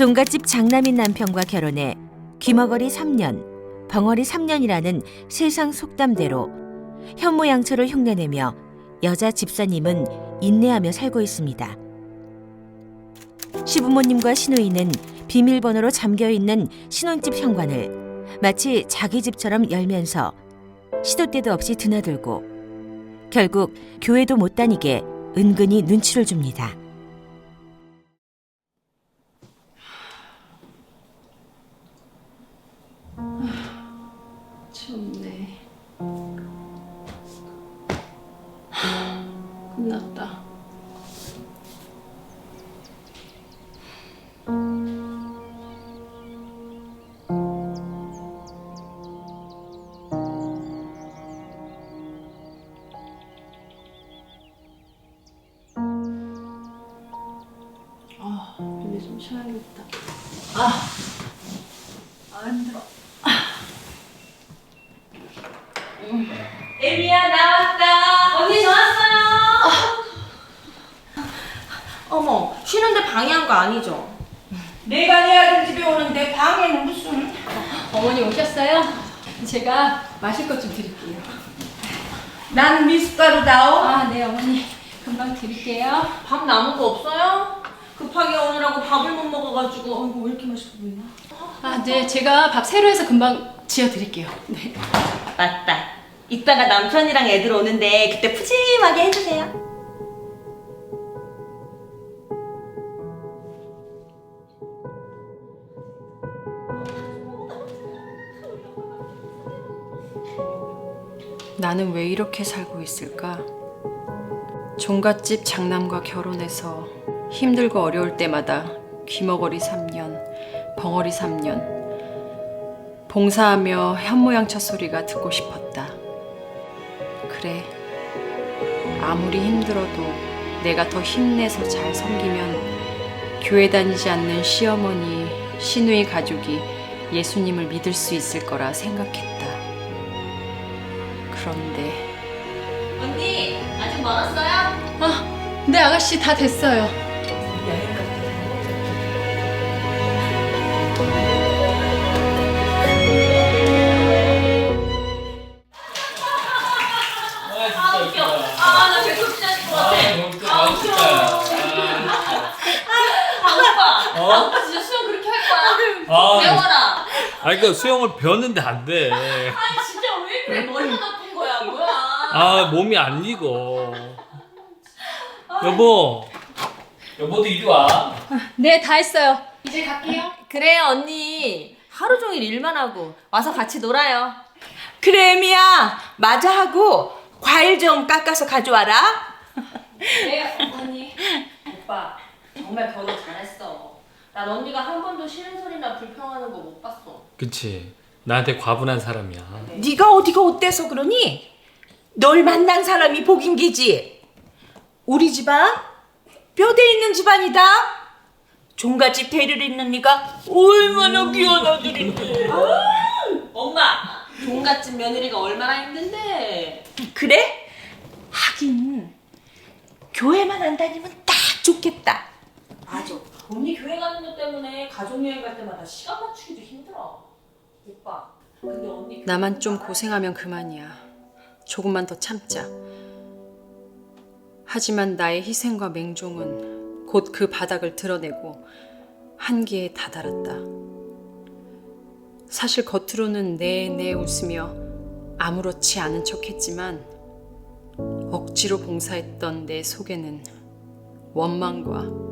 종갓집 장남인 남편과 결혼해 귀머거리 3년, 벙어리 3년이라는 세상 속담대로 현모양처를 흉내내며 여자 집사님은 인내하며 살고 있습니다. 시부모님과 시누이는 비밀번호로 잠겨 있는 신혼집 현관을 마치 자기 집처럼 열면서 시도 때도 없이 드나들고 결국 교회도 못 다니게 은근히 눈치를 줍니다. 춥네. 끝났다. 아, 근데 좀 쉬어야겠다. 아, 아 힘들어. 에미야 나왔다. 언니 저 왔어요. 어머, 쉬는데 방해한 거 아니죠? 내가 내 아들 집에 오는데 방에는 무슨? 어머니 오셨어요? 제가 마실 것 좀 드릴게요. 난 미숫가루다오. 아, 네, 어머니. 금방 드릴게요. 밥 남은 거 없어요? 급하게 오느라고 밥을 못 먹어가지고 어, 이거 왜 이렇게 맛있어 보이나? 아, 네, 제가 밥 새로 해서 금방 지어 드릴게요. 네. 맞다. 이따가 남편이랑 애들 오는데 그때 푸짐하게 해주세요. 나는 왜 이렇게 살고 있을까? 종갓집 장남과 결혼해서 힘들고 어려울 때마다 귀머거리 3년, 벙어리 3년, 봉사하며 현모양처 소리가 듣고 싶었다. 아무리 힘들어도 내가 더 힘내서 잘 섬기면 교회 다니지 않는 시어머니, 시누이 가족이 예수님을 믿을 수 있을 거라 생각했다. 그런데 언니, 아직 멀었어요? 아, 네 아가씨 다 됐어요. 아니 그 수영을 배웠는데 안 돼. 아니, 진짜 왜 그래? 머리가 나쁜 거야, 뭐야? 아 몸이 안 익어. 여보, 여보도 이리 와. 네, 다 했어요. 이제 갈게요. 그래요, 언니. 하루 종일 일만 하고 와서 같이 놀아요. 그래, 미야. 맞아 하고 과일 좀 깎아서 가져와라. 네, 어머니. 오빠, 정말 결혼 잘했어. 난 언니가 한 번도 싫은 소리나 불평하는 거 못 봤어. 그치. 나한테 과분한 사람이야. 네가 어디가 어때서 그러니? 널 만난 사람이 복인 게지. 우리 집안 뼈대 있는 집안이다. 종갓집 대를 있는 네가 얼마나 귀한 아들인데. 엄마, 종갓집 며느리가 얼마나 힘든데. 그래? 하긴 교회만 안 다니면 딱 좋겠다. 맞아. 언니 교회 가는 것 때문에 가족 여행 갈 때마다 시간 맞추기도 힘들어. 오빠, 근데 언니 나만 좀 고생하면 그만이야. 조금만 더 참자. 하지만 나의 희생과 맹종은 곧 그 바닥을 드러내고 한계에 다다랐다. 사실 겉으로는 네네 웃으며 아무렇지 않은 척했지만 억지로 봉사했던 내 속에는 원망과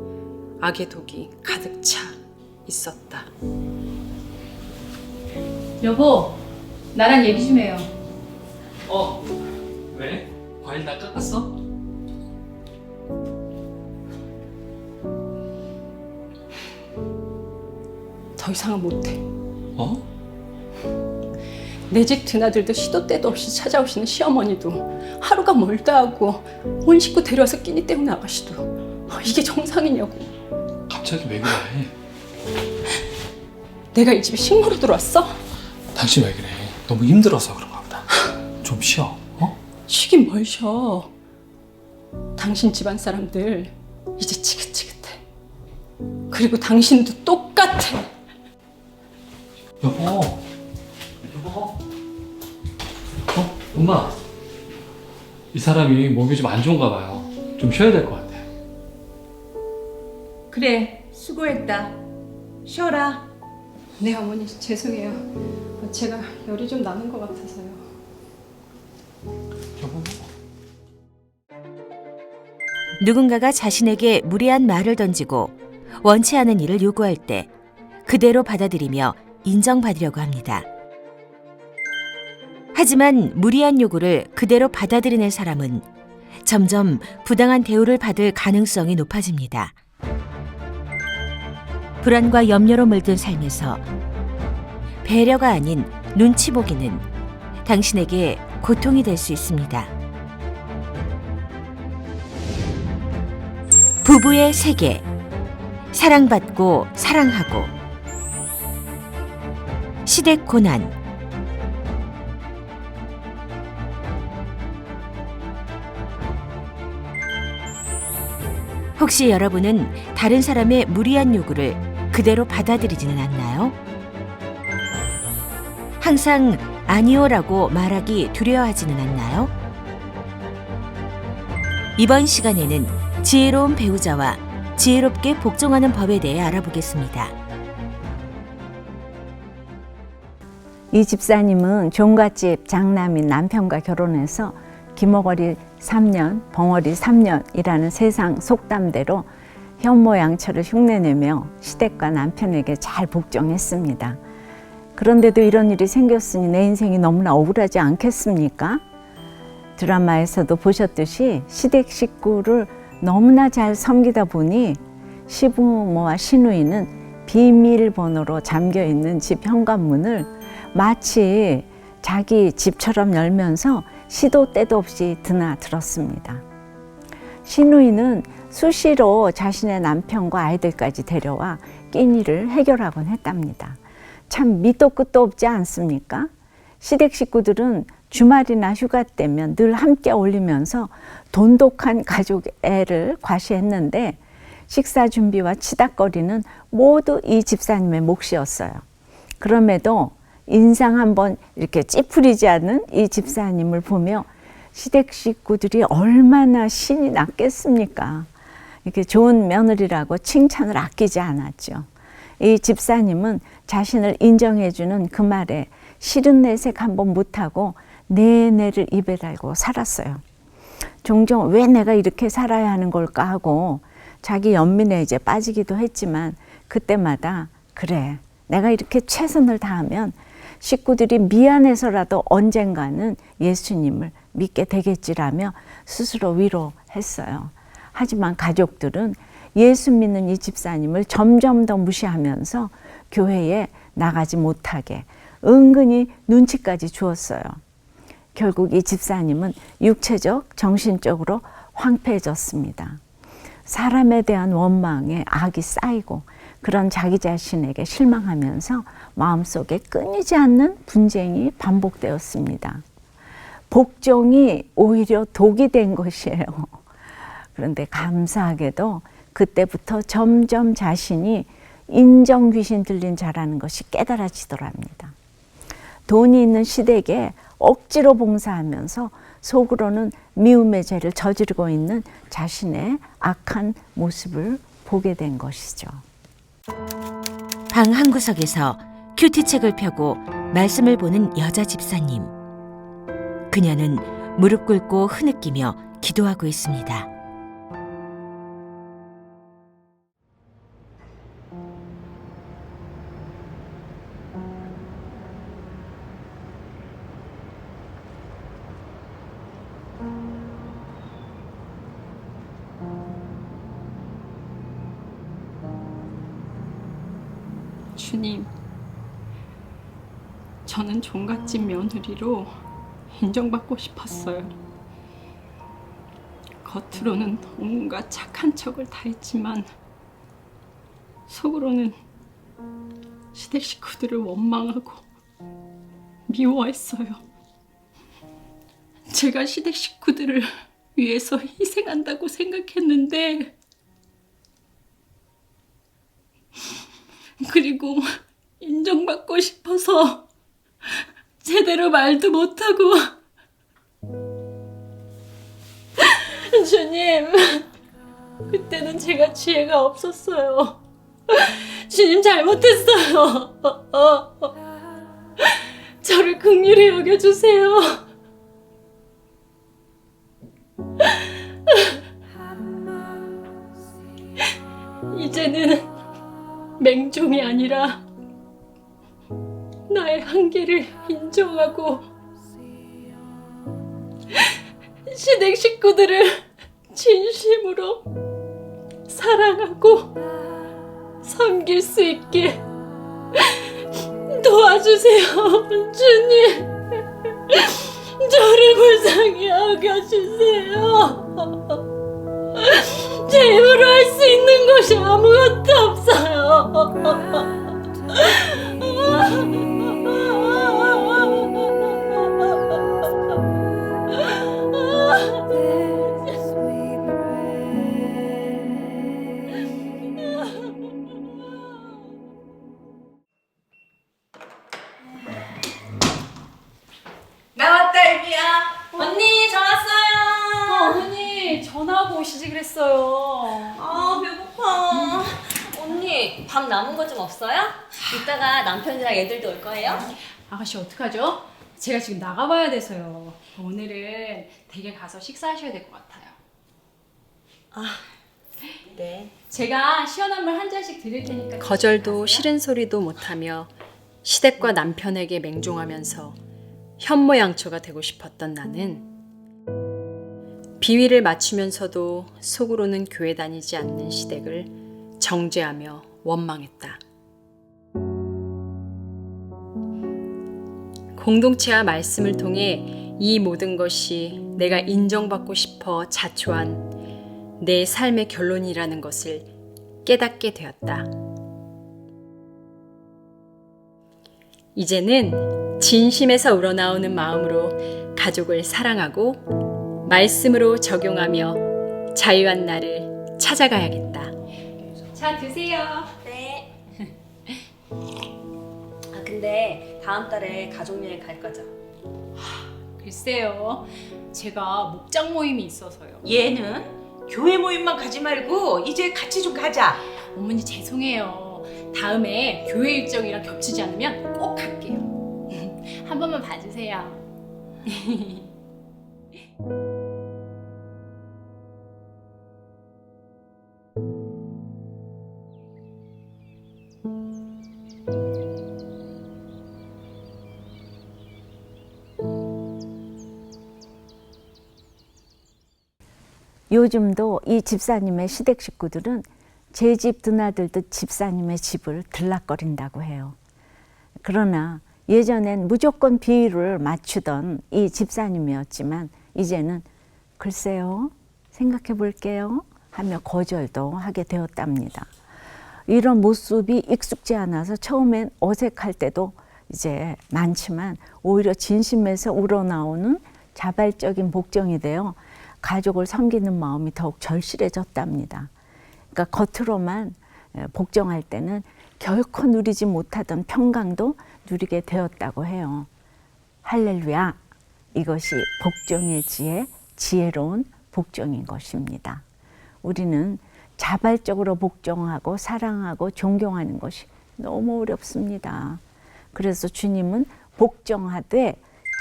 악의 독이 가득 차 있었다. 여보, 나랑 얘기 좀 해요. 어? 왜? 과일 다 깎았어? 더 이상은 못해. 어? 내 집 드나들도 시도 때도 없이 찾아오시는 시어머니도 하루가 멀다 하고 온 식구 데려와서 끼니 때우는 아가씨도 어, 이게 정상이냐고. 갑자기 왜 그래? 내가 이 집에 식모로 들어왔어? 당신 왜 그래? 너무 힘들어서 그런가 보다. 좀 쉬어. 어? 쉬긴 뭘 쉬어. 당신 집안 사람들 이제 지긋지긋해. 그리고 당신도 똑같아. 여보. 여보. 어? 엄마. 이 사람이 몸이 좀 안 좋은가 봐요. 좀 쉬어야 될 것 같아. 그래, 수고했다. 쉬어라. 네 어머니 죄송해요. 제가 열이 좀 나는 것 같아서요. 누군가가 자신에게 무리한 말을 던지고 원치 않은 일을 요구할 때 그대로 받아들이며 인정받으려고 합니다. 하지만 무리한 요구를 그대로 받아들이는 사람은 점점 부당한 대우를 받을 가능성이 높아집니다. 불안과 염려로 물든 삶에서 배려가 아닌 눈치 보기는 당신에게 고통이 될 수 있습니다. 부부의 세계. 사랑받고 사랑하고. 시댁 고난. 혹시 여러분은 다른 사람의 무리한 요구를 그대로 받아들이지는 않나요? 항상 아니오라고 말하기 두려워하지는 않나요? 이번 시간에는 지혜로운 배우자와 지혜롭게 복종하는 법에 대해 알아보겠습니다. 이 집사님은 종갓집 장남인 남편과 결혼해서 기머거리 3년, 벙어리 3년이라는 세상 속담대로 현모양처를 흉내내며 시댁과 남편에게 잘 복종했습니다. 그런데도 이런 일이 생겼으니 내 인생이 너무나 억울하지 않겠습니까? 드라마에서도 보셨듯이 시댁 식구를 너무나 잘 섬기다 보니 시부모와 시누이는 비밀번호로 잠겨 있는 집 현관문을 마치 자기 집처럼 열면서 시도 때도 없이 드나들었습니다. 시누이는 수시로 자신의 남편과 아이들까지 데려와 끼니를 해결하곤 했답니다. 참 밑도 끝도 없지 않습니까? 시댁 식구들은 주말이나 휴가 때면 늘 함께 어울리면서 돈독한 가족 애를 과시했는데 식사 준비와 치닥거리는 모두 이 집사님의 몫이었어요. 그럼에도 인상 한번 이렇게 찌푸리지 않은 이 집사님을 보며 시댁 식구들이 얼마나 신이 났겠습니까? 이렇게 좋은 며느리라고 칭찬을 아끼지 않았죠. 이 집사님은 자신을 인정해주는 그 말에 싫은 내색 한번 못하고 내내를 입에 달고 살았어요. 종종 왜 내가 이렇게 살아야 하는 걸까 하고 자기 연민에 이제 빠지기도 했지만 그때마다 그래 내가 이렇게 최선을 다하면 식구들이 미안해서라도 언젠가는 예수님을 믿게 되겠지라며 스스로 위로했어요. 하지만 가족들은 예수 믿는 이 집사님을 점점 더 무시하면서 교회에 나가지 못하게 은근히 눈치까지 주었어요. 결국 이 집사님은 육체적, 정신적으로 황폐해졌습니다. 사람에 대한 원망에 악이 쌓이고 그런 자기 자신에게 실망하면서 마음속에 끊이지 않는 분쟁이 반복되었습니다. 복종이 오히려 독이 된 것이에요. 그런데 감사하게도 그때부터 점점 자신이 인정 귀신 들린 자라는 것이 깨달아지더랍니다. 돈이 있는 시댁에 억지로 봉사하면서 속으로는 미움의 죄를 저지르고 있는 자신의 악한 모습을 보게 된 것이죠. 방 한구석에서 큐티책을 펴고 말씀을 보는 여자 집사님. 그녀는 무릎 꿇고 흐느끼며 기도하고 있습니다. 주님, 저는 종갓집 며느리로 인정받고 싶었어요. 겉으로는 온갖 착한 척을 다 했지만 속으로는 시댁 식구들을 원망하고 미워했어요. 제가 시댁 식구들을 위해서 희생한다고 생각했는데 그리고 인정받고 싶어서 제대로 말도 못하고. 주님 그때는 제가 지혜가 없었어요. 주님 잘못했어요. 저를 긍휼히 여겨주세요. 이제는 맹종이 아니라 나의 한계를 인정하고 시댁 식구들을 진심으로 사랑하고 섬길 수 있게 도와주세요, 주님. 저를 불쌍히 여겨주세요. 제 힘으로 할 수 있는 것이 아무것도 나왔 아가씨 어떡하죠? 제가 지금 나가봐야 돼서요. 오늘은 댁에 가서 식사하셔야 될 것 같아요. 네. 제가 시원한 물 한 잔씩 드릴 테니까 거절도 싫은 소리도 못하며 시댁과 남편에게 맹종하면서 현모양처가 되고 싶었던 나는 비위를 맞추면서도 속으로는 교회 다니지 않는 시댁을 정죄하며 원망했다. 공동체와 말씀을 통해 이 모든 것이 내가 인정받고 싶어 자초한 내 삶의 결론이라는 것을 깨닫게 되었다. 이제는 진심에서 우러나오는 마음으로 가족을 사랑하고 말씀으로 적용하며 자유한 나를 찾아가야겠다. 자, 드세요. 네. 아 근데 다음 달에 가족 여행 갈 거죠? 글쎄요. 제가 목장 모임이 있어서요. 얘는 교회 모임만 가지 말고 이제 같이 좀 가자. 어머니 죄송해요. 다음에 교회 일정이랑 겹치지 않으면 꼭 갈게요. 한 번만 봐주세요. 요즘도 이 집사님의 시댁 식구들은 제 집 드나들듯 집사님의 집을 들락거린다고 해요. 그러나 예전엔 무조건 비위를 맞추던 이 집사님이었지만 이제는 글쎄요, 생각해 볼게요 하며 거절도 하게 되었답니다. 이런 모습이 익숙지 않아서 처음엔 어색할 때도 이제 많지만 오히려 진심에서 우러나오는 자발적인 복종이 되어 가족을 섬기는 마음이 더욱 절실해졌답니다. 그러니까 겉으로만 복종할 때는 결코 누리지 못하던 평강도 누리게 되었다고 해요. 할렐루야! 이것이 복종의 지혜, 지혜로운 복종인 것입니다. 우리는 자발적으로 복종하고 사랑하고 존경하는 것이 너무 어렵습니다. 그래서 주님은 복종하되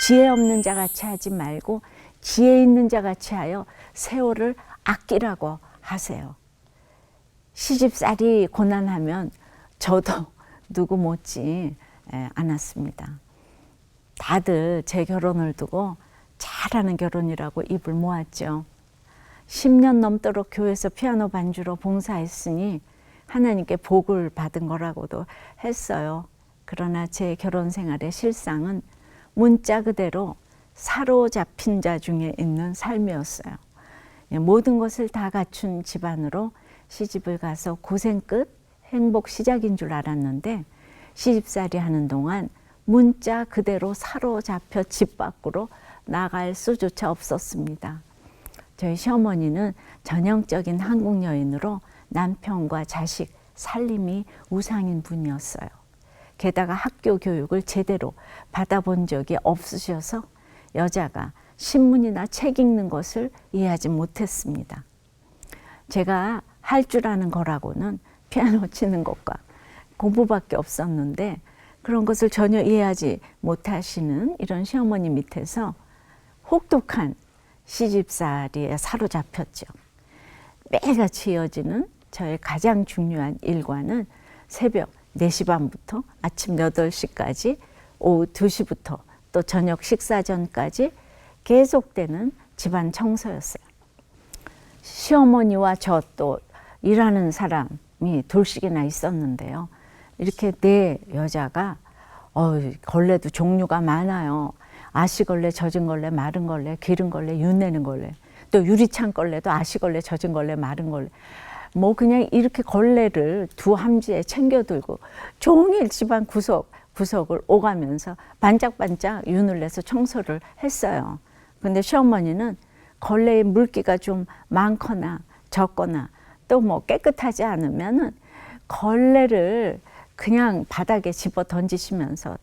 지혜 없는 자 같이 하지 말고 지혜 있는 자 같이 하여 세월을 아끼라고 하세요. 시집살이 고난하면 저도 누구 못지 않았습니다. 다들 제 결혼을 두고 잘하는 결혼이라고 입을 모았죠. 10년 넘도록 교회에서 피아노 반주로 봉사했으니 하나님께 복을 받은 거라고도 했어요. 그러나 제 결혼 생활의 실상은 문자 그대로 사로잡힌 자 중에 있는 삶이었어요. 예, 모든 것을 다 갖춘 집안으로 시집을 가서 고생 끝 행복 시작인 줄 알았는데 시집살이 하는 동안 문자 그대로 사로잡혀 집 밖으로 나갈 수조차 없었습니다. 저희 시어머니는 전형적인 한국 여인으로 남편과 자식 살림이 우상인 분이었어요. 게다가 학교 교육을 제대로 받아본 적이 없으셔서 여자가 신문이나 책 읽는 것을 이해하지 못했습니다. 제가 할 줄 아는 거라고는 피아노 치는 것과 공부밖에 없었는데 그런 것을 전혀 이해하지 못하시는 이런 시어머니 밑에서 혹독한 시집살이에 사로잡혔죠. 매일같이 이어지는 저의 가장 중요한 일과는 새벽 4시 반부터 아침 8시까지 오후 2시부터 또 저녁 식사 전까지 계속되는 집안 청소였어요. 시어머니와 저 또 일하는 사람이 둘씩이나 있었는데요. 이렇게 네 여자가 어, 걸레도 종류가 많아요. 아시걸레, 젖은 걸레, 마른 걸레, 기른 걸레, 윤내는 걸레. 또 유리창 걸레도 아시걸레, 젖은 걸레, 마른 걸레. 뭐 그냥 이렇게 걸레를 두 함지에 챙겨 들고 종일 집안 구석 구석을 오가면서 반짝반짝 윤을 내서 청소를 했어요. 근데 시어머니는 걸레에 물기가 좀 많거나 적거나 또 뭐 깨끗하지 않으면은 걸레를 그냥 바닥에 집어 던지시면서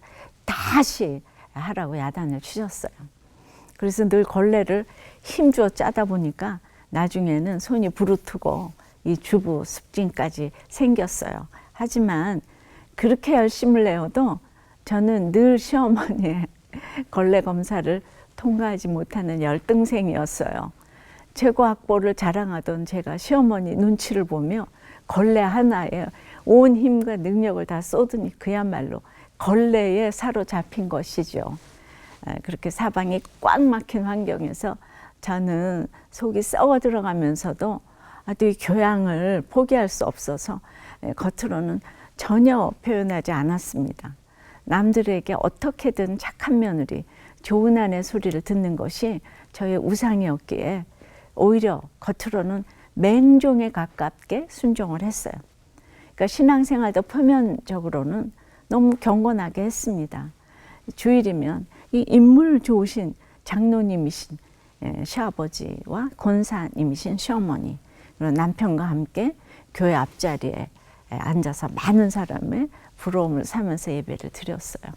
다시 하라고 야단을 치셨어요. 그래서 늘 걸레를 힘주어 짜다 보니까 나중에는 손이 부르트고 이 주부 습진까지 생겼어요. 하지만 그렇게 열심을 내어도 저는 늘 시어머니의 걸레 검사를 통과하지 못하는 열등생이었어요. 최고 학벌을 자랑하던 제가 시어머니 눈치를 보며 걸레 하나에 온 힘과 능력을 다 쏟으니 그야말로 걸레에 사로잡힌 것이죠. 아, 그렇게 사방이 꽉 막힌 환경에서 저는 속이 썩어 들어가면서도 아또 이 교양을 포기할 수 없어서 예, 겉으로는 전혀 표현하지 않았습니다. 남들에게 어떻게든 착한 며느리, 좋은 아내 소리를 듣는 것이 저의 우상이었기에 오히려 겉으로는 맹종에 가깝게 순종을 했어요. 그러니까 신앙생활도 표면적으로는 너무 경건하게 했습니다. 주일이면 이 인물 좋으신 장로님이신 예, 시아버지와 권사님이신 시어머니 그리고 남편과 함께 교회 앞자리에 예, 앉아서 많은 사람의 부러움을 사면서 예배를 드렸어요.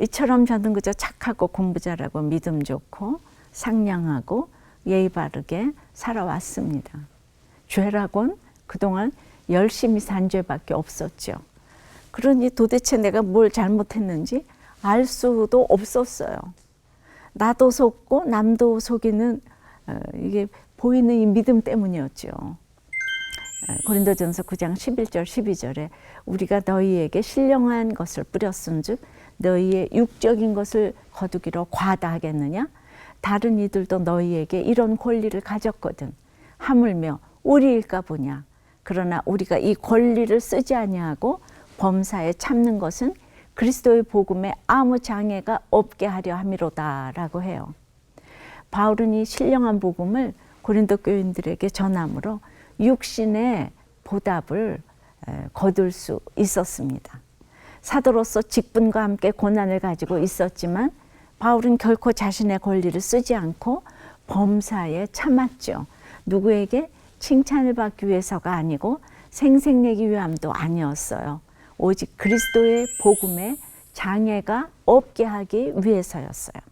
이처럼 저는 그저 착하고 공부 잘하고 믿음 좋고 상냥하고 예의 바르게 살아왔습니다. 죄라곤 그동안 열심히 산 죄밖에 없었죠. 그러니 도대체 내가 뭘 잘못했는지 알 수도 없었어요. 나도 속고 남도 속이는 어, 이게 보이는 이 믿음 때문이었죠. 어, 고린도전서 9장 11절 12절에 우리가 너희에게 신령한 것을 뿌렸은즉 너희의 육적인 것을 거두기로 과다하겠느냐? 다른 이들도 너희에게 이런 권리를 가졌거든. 하물며 우리일까 보냐? 그러나 우리가 이 권리를 쓰지 아니하고 범사에 참는 것은 그리스도의 복음에 아무 장애가 없게 하려 함이로다라고 해요. 바울은 이 신령한 복음을 고린도 교인들에게 전함으로 육신의 보답을 에, 거둘 수 있었습니다. 사도로서 직분과 함께 고난을 가지고 있었지만 바울은 결코 자신의 권리를 쓰지 않고 범사에 참았죠. 누구에게 칭찬을 받기 위해서가 아니고 생색내기 위함도 아니었어요. 오직 그리스도의 복음에 장애가 없게 하기 위해서였어요.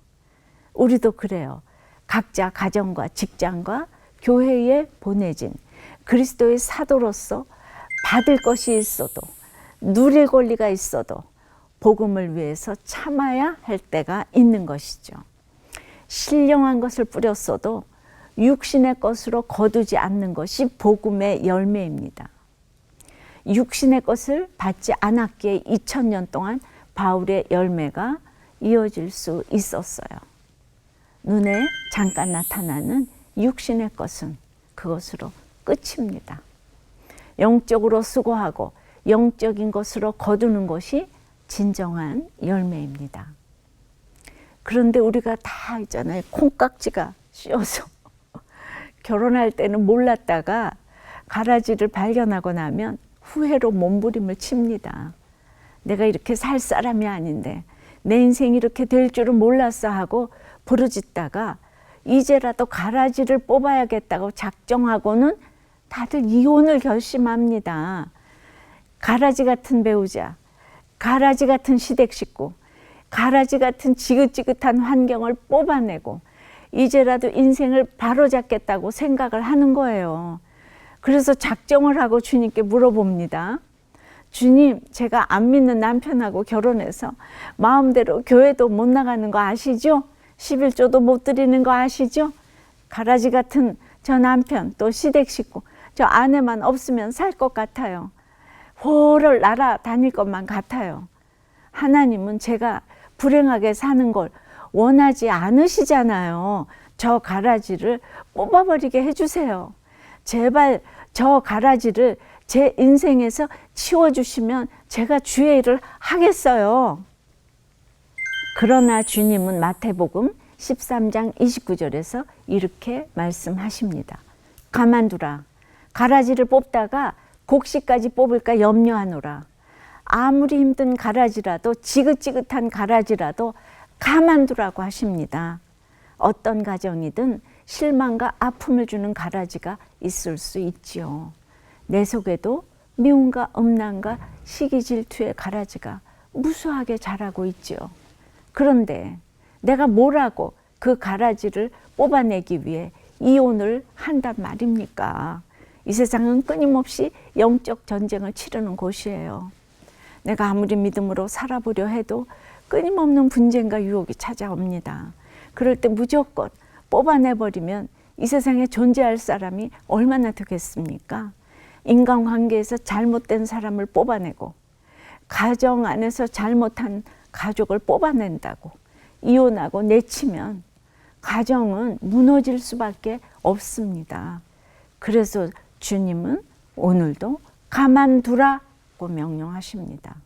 우리도 그래요. 각자 가정과 직장과 교회에 보내진 그리스도의 사도로서 받을 것이 있어도 누릴 권리가 있어도 복음을 위해서 참아야 할 때가 있는 것이죠. 신령한 것을 뿌렸어도 육신의 것으로 거두지 않는 것이 복음의 열매입니다. 육신의 것을 받지 않았기에 2000년 동안 바울의 열매가 이어질 수 있었어요. 눈에 잠깐 나타나는 육신의 것은 그것으로 끝입니다. 영적으로 수고하고 영적인 것으로 거두는 것이 진정한 열매입니다. 그런데 우리가 다 있잖아요. 콩깍지가 씌어서 결혼할 때는 몰랐다가 가라지를 발견하고 나면 후회로 몸부림을 칩니다. 내가 이렇게 살 사람이 아닌데 내 인생이 이렇게 될 줄은 몰랐어 하고 부르짖다가 이제라도 가라지를 뽑아야겠다고 작정하고는 다들 이혼을 결심합니다. 가라지 같은 배우자, 가라지 같은 시댁 식구, 가라지 같은 지긋지긋한 환경을 뽑아내고 이제라도 인생을 바로잡겠다고 생각을 하는 거예요. 그래서 작정을 하고 주님께 물어봅니다. 주님, 제가 안 믿는 남편하고 결혼해서 마음대로 교회도 못 나가는 거 아시죠? 11조도 못 드리는 거 아시죠? 가라지 같은 저 남편 또 시댁 식구 저 아내만 없으면 살 것 같아요. 호를 날아다닐 것만 같아요. 하나님은 제가 불행하게 사는 걸 원하지 않으시잖아요. 저 가라지를 뽑아버리게 해주세요. 제발 저 가라지를 제 인생에서 치워주시면 제가 주의 일을 하겠어요. 그러나 주님은 마태복음 13장 29절에서 이렇게 말씀하십니다. 가만두라. 가라지를 뽑다가 곡식까지 뽑을까 염려하노라. 아무리 힘든 가라지라도 지긋지긋한 가라지라도 가만두라고 하십니다. 어떤 가정이든 실망과 아픔을 주는 가라지가 있을 수 있지요. 내 속에도 미움과 음란과 시기 질투의 가라지가 무수하게 자라고 있지요. 그런데 내가 뭐라고 그 가라지를 뽑아내기 위해 이혼을 한단 말입니까? 이 세상은 끊임없이 영적 전쟁을 치르는 곳이에요. 내가 아무리 믿음으로 살아보려 해도 끊임없는 분쟁과 유혹이 찾아옵니다. 그럴 때 무조건 뽑아내버리면 이 세상에 존재할 사람이 얼마나 되겠습니까? 인간관계에서 잘못된 사람을 뽑아내고 가정 안에서 잘못한 가족을 뽑아낸다고 이혼하고 내치면 가정은 무너질 수밖에 없습니다. 그래서 주님은 오늘도 가만두라고 명령하십니다.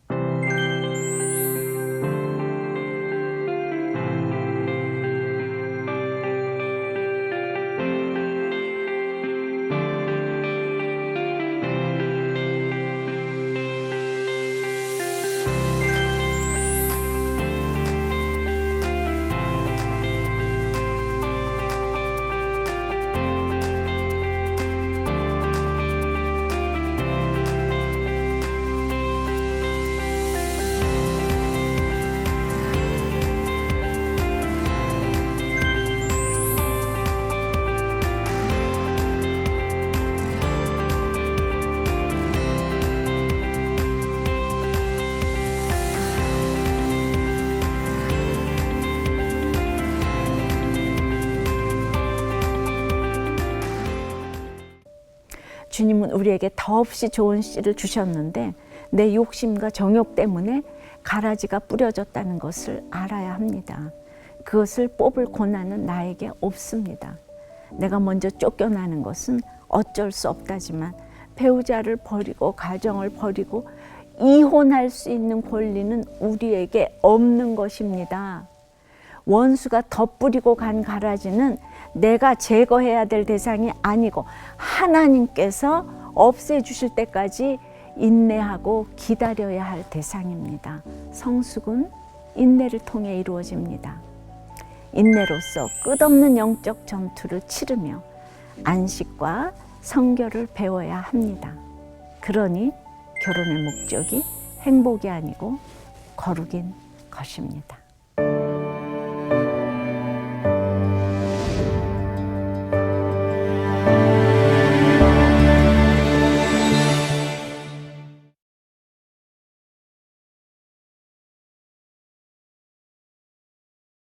주님은 우리에게 더없이 좋은 씨를 주셨는데 내 욕심과 정욕 때문에 가라지가 뿌려졌다는 것을 알아야 합니다. 그것을 뽑을 권한은 나에게 없습니다. 내가 먼저 쫓겨나는 것은 어쩔 수 없다지만 배우자를 버리고 가정을 버리고 이혼할 수 있는 권리는 우리에게 없는 것입니다. 원수가 덧뿌리고 간 가라지는 내가 제거해야 될 대상이 아니고 하나님께서 없애주실 때까지 인내하고 기다려야 할 대상입니다. 성숙은 인내를 통해 이루어집니다. 인내로서 끝없는 영적 전투를 치르며 안식과 성결을 배워야 합니다. 그러니 결혼의 목적이 행복이 아니고 거룩인 것입니다.